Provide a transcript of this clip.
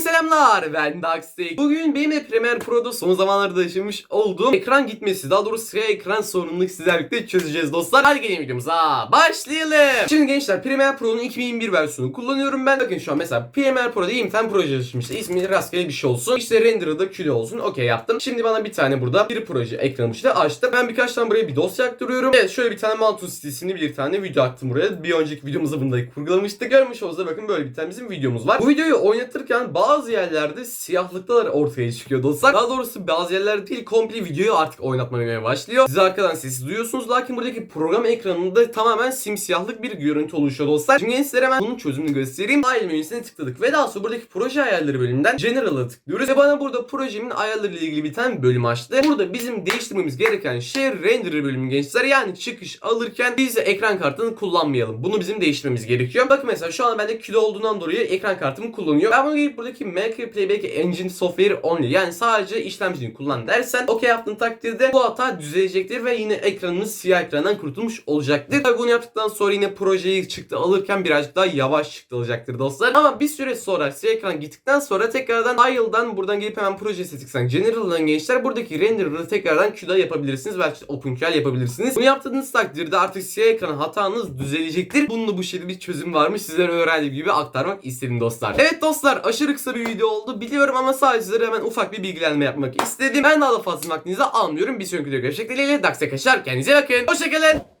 selamlar ben Daxtek. Bugün benim de Premiere Pro'da son zamanlarda yaşamış olduğum ekran gitmesi daha doğrusu siyah ekran sorununu sizlerle birlikte çözeceğiz dostlar. Hadi gelin videomuza başlayalım. Şimdi gençler Premiere Pro'nun 2021 versiyonu kullanıyorum ben. Bakın şu an mesela Premiere Pro'da 20 tane proje açmıştı. İsmi rastgele bir şey olsun. İşte render'da küle olsun. Okey yaptım. Şimdi bana bir tane burada bir proje ekranı işte açtım. Ben birkaç tane buraya bir dosya aktarıyorum. Evet şöyle bir tane Mountain sitesini bir tane video attım buraya. Bir önceki videomuzda bunu da kurgulamıştık. Görmüş olsa bakın böyle bir tane bizim videomuz var. Bu videoyu oynatırken bazı yerlerde siyahlıklar ortaya çıkıyor dostlar. Daha doğrusu bazı yerlerde değil komple videoyu artık oynatmaya başlıyor. Siz arkadan sesi duyuyorsunuz lakin buradaki program ekranında tamamen simsiyahlık bir görüntü oluşuyor dostlar. Şimdi sizlere hemen bunun çözümünü göstereyim. File menüsüne tıkladık ve daha sonra buradaki proje ayarları bölümünden General'a tıklıyoruz ve bana burada projemin ayarları ile ilgili bir tane bölüm açtı. Burada bizim değiştirmemiz gereken şey render bölümü gençler. Yani çıkış alırken biz ekran kartını kullanmayalım. Bunu bizim değiştirmemiz gerekiyor. Bakın mesela şu an bende kilo olduğundan dolayı ekran kartımı kullanıyor. Ben bunu gelip buradaki Make Playback Engine Software Only yani sadece işlemcini kullan dersen okey yaptığın takdirde bu hata düzelecektir ve yine ekranınız siyah ekrandan kurtulmuş olacaktır. Tabii bunu yaptıktan sonra yine projeyi çıktı alırken birazcık daha yavaş çıktı alacaktır dostlar. Ama bir süre sonra siyah ekran gittikten sonra tekrardan Tile'dan buradan gelip hemen proje seçtiksen General'dan gençler buradaki render'ı tekrardan QDA yapabilirsiniz. Belki OpenQL yapabilirsiniz. Bunu yaptığınız takdirde artık siyah ekran hatanız düzelecektir. Bunun da bu şekilde bir çözüm varmış. Sizlere öğrendiğim gibi aktarmak istedim dostlar. Evet dostlar aşırı kısa bir video oldu biliyorum ama sadece sizlere hemen ufak bir bilgilenme yapmak istedim. Ben daha da fazla vaktinizi almıyorum. Bir sonraki videoda görüşmek dileğiyle. Dax'a kaçar. Kendinize bakın. Hoşçakalın.